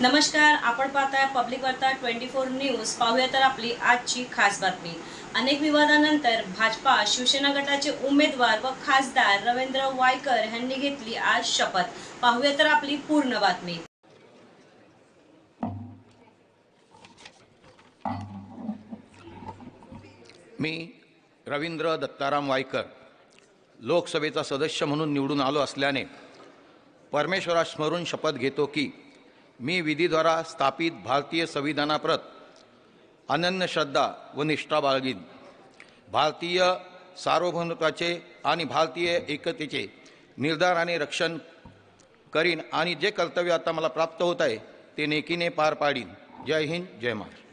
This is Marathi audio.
नमस्कार आपण पाहताय पब्लिक वार्ता ट्वेंटी फोर न्यूज पाहूया तर आपली आजची खास बातमी. अनेक विवादानंतर भाजपा शिवसेना गटाचे उमेदवार व खासदार रवींद्र वायकर यांनी घेतली आज शपथ. पाहूया तर आपली पूर्ण बातमी. मी रवींद्र दत्ताराम वायकर लोकसभेचा सदस्य म्हणून निवडून आलो असल्याने परमेश्वरा स्मरून शपथ घेतो की मी विधीद्वारा स्थापित भारतीय संविधानाप्रत अनन्य श्रद्धा व निष्ठा बाळगीन. भारतीय सार्वभौमत्वाचे आणि भारतीय एकतेचे निर्धाराने रक्षण करीन आणि जे कर्तव्य आता मला प्राप्त होत आहे ते नेकीने पार पाडीन. जय हिंद जय महाराष्ट्र.